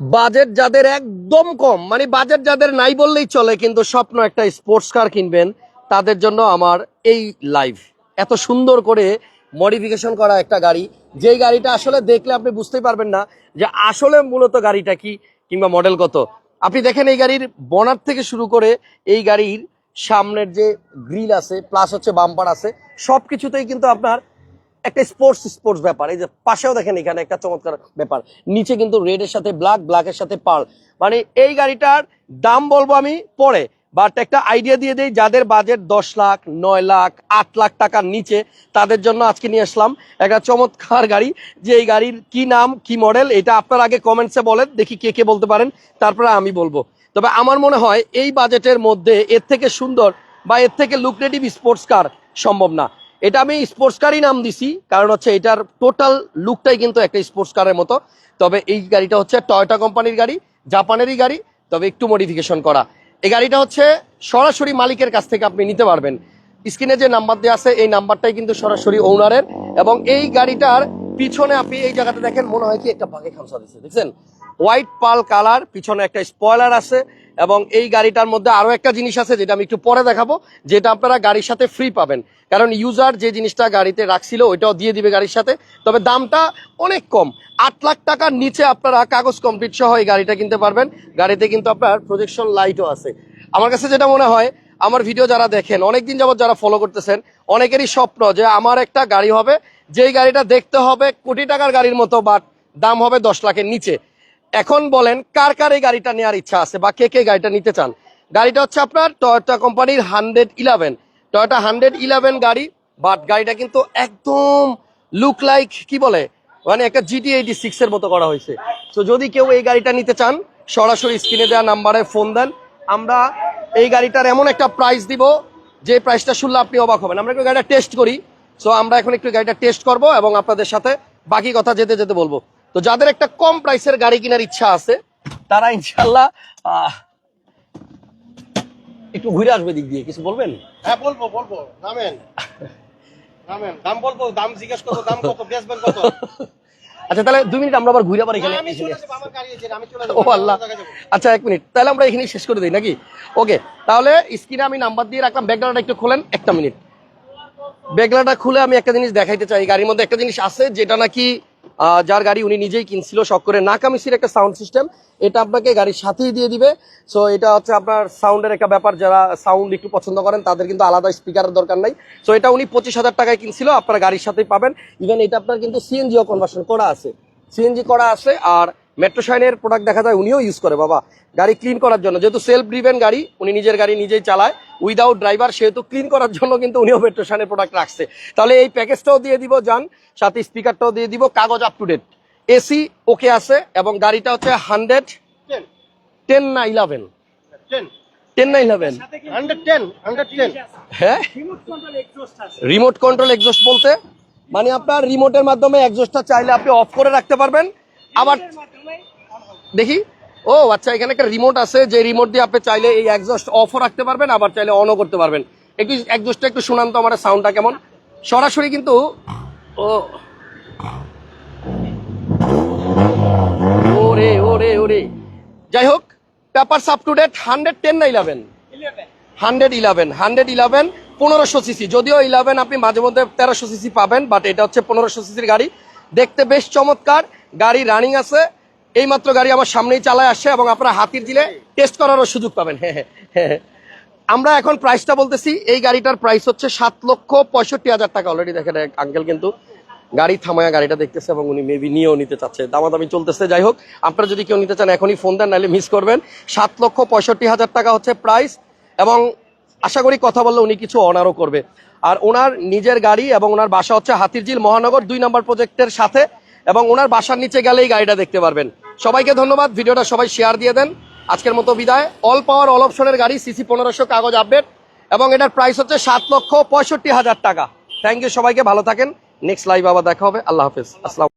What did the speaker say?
Budget যাদের একদম কম মানে বাজেট যাদের নাই বললেই চলে, কিন্তু স্বপ্ন একটা স্পোর্টস কার কিনবেন, তাদের জন্য আমার এই লাইভ এত সুন্দর করে মডিফিকেশন করা একটা গাড়ি, যেই গাড়িটা আসলে দেখলে আপনি বুঝতেই পারবেন না যে আসলে মূলত গাড়িটা কি কিংবা মডেল কত। আপনি দেখেন এই গাড়ির বনার থেকে শুরু করে এই গাড়ির সামনের যে গ্রিল আছে প্লাস হচ্ছে বাম্পার আছে সব কিছুতেই কিন্তু আপনার একটা স্পোর্টস স্পোর্টস ব্যাপার। এই যে পাশেও দেখেন এখানে একটা চমৎকার ব্যাপার। নিচে কিন্তু রেড এর সাথে ব্ল্যাক ব্ল্যাকের সাথে পার্ল মানে এই গাড়িটার দাম বলব আমি পরে বাট একটা আইডিয়া দিয়ে দেই, যাদের বাজেট দশ লাখ, নয় লাখ, আট লাখ টাকার নিচে, তাদের জন্য আজকে নিয়ে আসলাম একটা চমৎকার গাড়ি, যে এই গাড়ির কি নাম, কি মডেল এটা আপনার আগে কমেন্টসে বলেন, দেখি কে কে বলতে পারেন, তারপরে আমি বলব। তবে আমার মনে হয় এই বাজেটের মধ্যে এর থেকে সুন্দর বা এর থেকে লুক্রেটিভ স্পোর্টস কার সম্ভব না। এটা আমি স্পোর্টস কারই নাম দিছি, কারণ হচ্ছে এটার টোটাল লুকটাই কিন্তু একটা স্পোর্টস কারের মতো। তবে এই গাড়িটা হচ্ছে টয়োটা কোম্পানির গাড়ি জাপানেরই গাড়ি, তবে একটু মডিফিকেশন করা। এই গাড়িটা হচ্ছে সরাসরি মালিকের কাছ থেকে আপনি নিতে পারবেন। স্ক্রিনে যে নাম্বার দেওয়া আছে, এই নাম্বারটাই কিন্তু সরাসরি ওনারের এবং এই গাড়িটার পিছনে আপনি এই জায়গাটা দেখেন, মনে হয় কি একটা বাঘে খামসা দিচ্ছে দেখছেন? হোয়াইট পাল কালার পিছনে একটা স্পয়লার আছে। এবং এই গাড়িটার মধ্যে আরও একটা জিনিস আছে যেটা আমি একটু পরে দেখাবো, যেটা আপনারা গাড়ির সাথে ফ্রি পাবেন। কারণ ইউজার যে জিনিসটা গাড়িতে রাখছিল, ওইটাও দিয়ে দিবে গাড়ির সাথে। তবে দামটা অনেক কম। আট লাখ টাকার নিচে আপনারা কাগজ কমপ্লিট সহ এই গাড়িটা কিনতে পারবেন। গাড়িতে কিন্তু আপনার প্রজেকশন লাইটও আছে। আমার কাছে যেটা মনে হয়, আমার ভিডিও যারা দেখেন, অনেকদিন যাবত যারা ফলো করতেছেন, অনেকেরই স্বপ্ন যে আমার একটা গাড়ি হবে, যেই গাড়িটা দেখতে হবে কোটি টাকার গাড়ির মতো বাট দাম হবে দশ লাখের নিচে। এখন বলেন, কার কার এই গাড়িটা নেওয়ার ইচ্ছা আছে বা কে কে গাড়িটা নিতে চান? গাড়িটা হচ্ছে আপনার টয়োটা কোম্পানির hundred eleven. Toyota hundred eleven গাড়ি বাট গাড়িটা কিন্তু একদম লুক লাইক কি বলে মানে একটা জিটি এইটি সিক্স এর মতো করা হয়েছে। তো যদি কেউ এই গাড়িটা নিতে চান, সরাসরি স্ক্রিনে দেওয়া নাম্বারে ফোন দেন। আমরা এই গাড়িটার এমন একটা প্রাইস দিব, যে প্রাইসটা শুনলে আপনি অবাক হবেন। আমরা একটু গাড়িটা টেস্ট করি। সো আমরা এখন একটু গাড়িটা টেস্ট করব এবং আপনাদের সাথে বাকি কথা যেতে যেতে বলব। তো যাদের একটা কম প্রাইসের গাড়ি কেনার ইচ্ছা আছে তারা ইনশাল্লাহ আহ, একটু ঘুরে আসবে দিক দিয়ে। কিছু বলবেন? হ্যাঁ বলব বলব। নামেন। নামেন। দাম বলব দাম জিজ্ঞেস করব দাম কত বেচবেন কত? আচ্ছা তাহলে দুই মিনিট আমরা আবার ঘুরে আবার এখানে ও আল্লাহ। আচ্ছা এক মিনিট। তাহলে আমরা শেষ করে দিই নাকি? ওকে তাহলে স্ক্রিনে আমি নাম্বার দিয়ে রাখলাম ব্যাকগ্রাউন্ডটা একটু খোলেন একটা মিনিট। ব্যাগলাটা খুলে আমি একটা জিনিস দেখাইতে চাই গাড়ির মধ্যে একটা জিনিস আছে যেটা নাকি যার গাড়ি উনি নিজেই কিনছিল, শখ করে। নাকামিসির একটা সাউন্ড সিস্টেম এটা আপনাকে গাড়ির সাথেই দিয়ে দিবে। সো এটা হচ্ছে আপনার সাউন্ডের একটা ব্যাপার। যারা সাউন্ড একটু পছন্দ করেন, তাদের কিন্তু আলাদা স্পিকারের দরকার নাই। সো এটা উনি পঁচিশ হাজার টাকায় কিনছিল, আপনার গাড়ির সাথেই পাবেন। ইভেন এটা আপনার কিন্তু সিএনজিও কনভার্সন করা আছে। সিএনজি করা আছে, আর মেট্রো শাইনের প্রোডাক্ট দেখা যায় উনিও ইউজ করে বাবা। গাড়ি ক্লিন করার জন্য। যেহেতু সেলফ ড্রিভেন গাড়ি উনি নিজের গাড়ি নিজেই চালায়। উইদাউট ড্রাইভার সেহেতু ক্লিন করার জন্য কিন্তু উনিও মেট্রো শাইনের প্রোডাক্ট রাখছে। তাহলে এই প্যাকেজটাও দিয়ে দিব যান সাথে স্পিকারটাও দিয়ে দিব কাগজ up to date AC okay আছে এবং গাড়িটা হচ্ছে হান্ড্রেড টেন না ইলেভেন টেন না ইলেভেন হ্যাঁ? রিমোট কন্ট্রোল এক্সস্ট বলতে? মানে আপনার রিমোটের মাধ্যমে এক্সস্টটা চাইলে আপনি অফ করে রাখতে পারবেন। আবার দেখি। ও আচ্ছা এখানে একটা রিমোট আছে, যে রিমোট দিয়ে আপনি চাইলে এই এক্সস্ট অফও রাখতে পারবেন, আবার চাইলে অনও করতে পারবেন। একটু এক্সস্টটা একটু শুনান তো আমার সাউন্ডটা কেমন। সরাসরি কিন্তু, ও। ওরে ওরে ওরে। যাই হোক paper up to date hundred ten না eleven hundred eleven hundred eleven পনেরোশো সিসি যদিও ইলেভেন আপনি মাঝে মধ্যে তেরোশো সিসি পাবেন বাট এটা হচ্ছে পনেরোশো সিসির গাড়ি। দেখতে বেশ চমৎকার, গাড়ি রানিং আছে। এইমাত্র গাড়ি আমার সামনেই চালায় আসছে এবং আপনারা হাতির দিলে টেস্ট করারও সুযোগ পাবেন। হ্যাঁ হ্যাঁ হ্যাঁ আমরা এখন প্রাইসটা বলতেছি, এই গাড়িটার প্রাইস হচ্ছে সাত লক্ষ পঁয়ষট্টি হাজার টাকা। অলরেডি দেখেন আঙ্কেল কিন্তু গাড়ি থামায়া গাড়িটা দেখতেছে এবং উনি মেবি নিয়েও নিতে চাচ্ছে। দামাদামি চলতেছে, যাই হোক, আপনারা যদি কেউ নিতে চান, এখনই ফোন দেন, নাহলে মিস করবেন। সাত লক্ষ পঁয়ষট্টি হাজার টাকা হচ্ছে প্রাইস এবং আশা করি কথা বললে উনি কিছু অনারও করবে। আর ওনার নিজের গাড়ি এবং ওনার বাসা হচ্ছে হাতিরঝিল মহানগর দুই নম্বর প্রজেক্টের সাথে এবং ওনার বাসার নিচে গেলেই গাড়িটা দেখতে পারবেন। সবাইকে ধন্যবাদ। ভিডিওটা সবাই শেয়ার দিয়ে দেন। আজকের মতো বিদায়। অল পাওয়ার অল অপশনের গাড়ি সিসি পনেরোশো কাগজ আপডেট এবং এটার প্রাইস হচ্ছে সাত লক্ষ পঁয়ষট্টি হাজার টাকা। থ্যাংক ইউ সবাইকে, ভালো থাকেন। নেক্সট লাইভ আবার দেখা হবে। আল্লাহ হাফিজ। আসসালাম